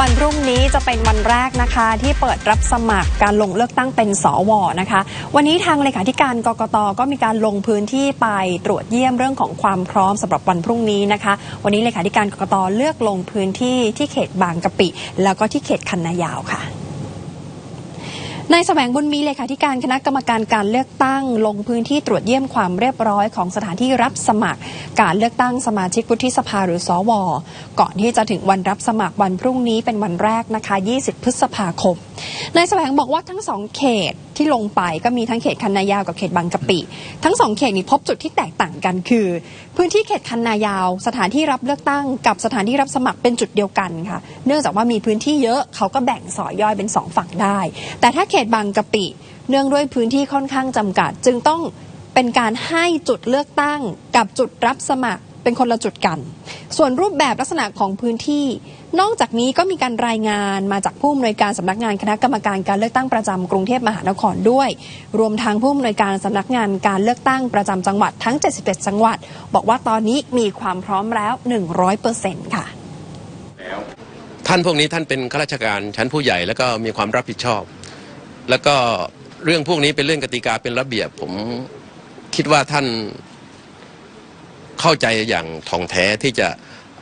วันพรุ่งนี้จะเป็นวันแรกนะคะที่เปิดรับสมัครการลงเลือกตั้งเป็นสวนะคะ วันนี้ทางเลขาธิการกกตก็มีการลงพื้นที่ไปตรวจเยี่ยมเรื่องของความพร้อมสำหรับวันพรุ่งนี้นะคะ วันนี้เลขาธิการกกตเลือกลงพื้นที่ที่เขตบางกะปิ แล้วก็ที่เขตคันนายาวค่ะ นายแสวงบุญมีเลขาธิการคณะกรรมการการเลือกตั้ง ลงพื้นที่ตรวจเยี่ยมความเรียบร้อยของสถานที่รับสมัคร การเลือกตั้งสมาชิกวุฒิสภาหรือสว ก่อนที่จะถึงวันรับสมัครวันพรุ่งนี้เป็นวันแรกนะคะ 20 พฤษภาคมนายแสวงบอกว่าทั้งสองเขตที่ลงไปก็มีทั้งเขตคันนายาวกับเขตบางกะปิ ทั้งสองเขตนี้พบจุดที่แตกต่างกันคือ พื้นที่เขตคันนายาว สถานที่รับเลือกตั้ง กับสถานที่รับสมัครเป็นจุดเดียวกันค่ะ เนื่องจากว่ามีพื้นที่เยอะเขาก็แบ่งสอยย่อยเป็นสองฝั่งได้ แต่ถ้าเขตบางกะปิ เนื่องด้วยพื้นที่ค่อนข้างจำกัด จึงต้องเป็นการให้จุดเลือกตั้งกับจุดรับสมัคร เป็นคนละจุดกัน ส่วนรูปแบบลักษณะของพื้นที่ นอกจากนี้ก็มีการรายงานมาจากผู้อำนวยการสำนักงานคณะกรรมการการเลือกตั้งประจำกรุงเทพมหานครด้วย รวมทางผู้อำนวยการสำนักงานการเลือกตั้งประจำจังหวัดทั้ง71จังหวัด บอกว่าตอนนี้มีความพร้อมแล้ว 100%ค่ะท่านพวกนี้ท่านเป็นข้าราชการชั้นผู้ใหญ่แล้วก็มีความรับผิดชอบ แล้วก็เรื่องพวกนี้เป็นเรื่องกติกาเป็นระเบียบ ผมคิดว่าท่าน เข้าใจอย่างถ่องแท้ที่จะ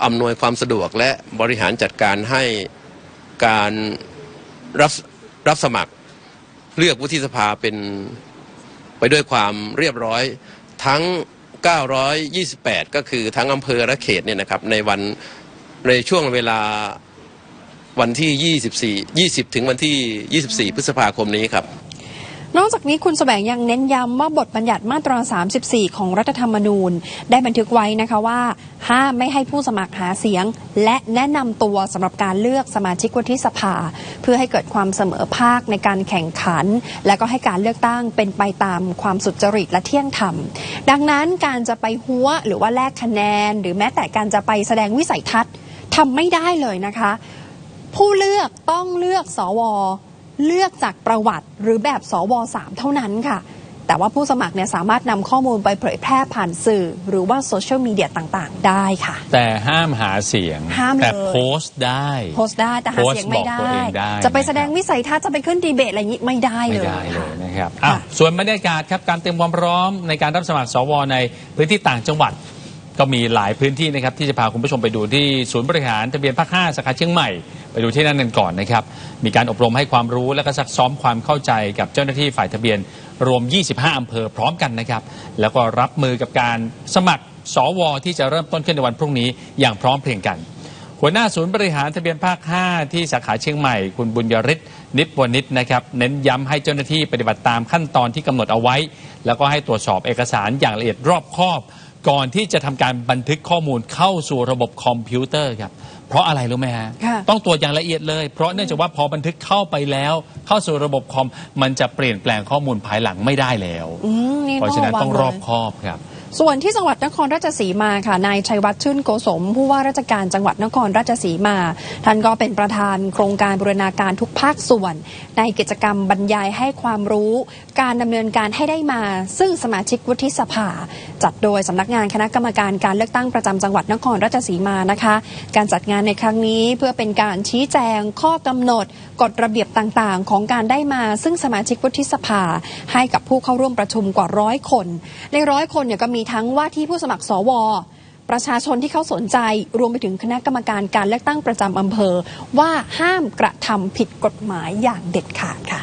อำนวยความสะดวกและบริหารจัดการให้การรับรับสมัครเลือกวุฒิสภาเป็นไปด้วยความเรียบร้อยทั้ง 928 ก็คือทั้งอำเภอและเขตเนี่ยนะครับในวันในช่วงเวลาวันที่ 24 20 ถึงวันที่ 24 พฤษภาคมนี้ครับ นอกจากนี้คุณแสวงยังเน้นย้ำว่าบทบัญญัติมาตรา 34 ของรัฐธรรมนูญ ได้บันทึกไว้นะคะว่า ห้ามไม่ให้ผู้สมัครหาเสียง และแนะนำตัวสำหรับการเลือกสมาชิกวุฒิสภา เพื่อให้เกิดความเสมอภาคในการแข่งขัน และก็ให้การเลือกตั้งเป็นไปตามความสุจริตและเที่ยงธรรม ดังนั้นการจะไปหัวหรือว่าแลกคะแนน หรือแม้แต่การจะไปแสดงวิสัยทัศน์ทำไม่ได้เลยนะคะ ผู้เลือกต้องเลือกสว เลือกจากประวัติหรือแบบสวสามเท่านั้นค่ะ แต่ว่าผู้สมัครเนี่ยสามารถนำข้อมูลไปเผยแพร่ผ่านสื่อ หรือว่าโซเชียลมีเดียต่างๆ ได้ค่ะ แต่ห้ามหาเสียงห้ามเลยแต่โพสต์ได้ โพสต์ได้แต่หาเสียงไม่ได้โพสต์บอกตัวเองได้จะไปแสดงวิสัยทัศน์จะไปขึ้นดีเบตอะไรอย่างนี้ไม่ได้ไม่เลยได้เลค่ะยนะครับค่ะอะส่วนบรรยากาศครับการเตรียมความพร้อมในการรับสมัครสวในพื้นที่ต่างจังหวัด ก็มีหลายพื้นที่นะครับที่จะพาคุณผู้ชมไปดูที่ศูนย์บริหารทะเบียนภาค5สาขาเชียงใหม่ ไปดูที่นั่นกันก่อนนะครับ มีการอบรมให้ความรู้และก็ซักซ้อมความเข้าใจกับเจ้าหน้าที่ฝ่ายทะเบียนรวม 25 อำเภอพร้อมกันนะครับ แล้วก็รับมือกับการสมัครสวที่จะเริ่มต้นขึ้นในวันพรุ่งนี้อย่างพร้อมเพรียงกัน หัวหน้าศูนย์บริหารทะเบียนภาค 5 ที่สาขาเชียงใหม่ คุณบุญยริศนิดวนิชนะครับเน้นย้ำให้เจ้าหน้าที่ปฏิบัติตามขั้นตอนที่กำหนดเอาไว้ แล้วก็ให้ตรวจสอบเอกสารอย่างละเอียดรอบคอบ ก่อนที่จะทำการบันทึกข้อมูลเข้าสู่ระบบคอมพิวเตอร์ครับ เพราะอะไรรู้ไหมฮะ ค่ะ ต้องตรวจอย่างละเอียดเลย เพราะเนื่องจากว่าพอบันทึกเข้าไปแล้ว เข้าสู่ระบบคอมมันจะเปลี่ยนแปลงข้อมูลภายหลังไม่ได้แล้ว อืมนี่เพราะฉะนั้นวัต้องเลยรอบคอบครับ ส่วนที่จังหวัดนครราชสีมาค่ะนายชัยวัฒน์ชื่นโกสม ผู้ว่าราชการจังหวัดนครราชสีมา ท่านก็เป็นประธานโครงการบูรณาการทุกภาคส่วน ในกิจกรรมบรรยายให้ความรู้ การดำเนินการให้ได้มา ซึ่งสมาชิกวุฒิสภา จัดโดยสำนักงานคณะกรรมการการเลือกตั้งประจำจังหวัดนครราชสีมานะคะ การจัดงานในครั้งนี้เพื่อเป็นการชี้แจงข้อกำหนดกฎระเบียบต่างๆ ของการได้มา ซึ่งสมาชิกวุฒิสภา ให้กับผู้เข้าร่วมประชุมกว่าร้อยคน ในร้อยคนเนี่ยก็มีทั้งว่าที่ผู้สมัครสว ประชาชนที่เขาสนใจรวมไปถึงคณะกรรมการการเลือกตั้งประจำอำเภอ ว่าห้ามกระทำผิดกฎหมายอย่างเด็ดขาดค่ะ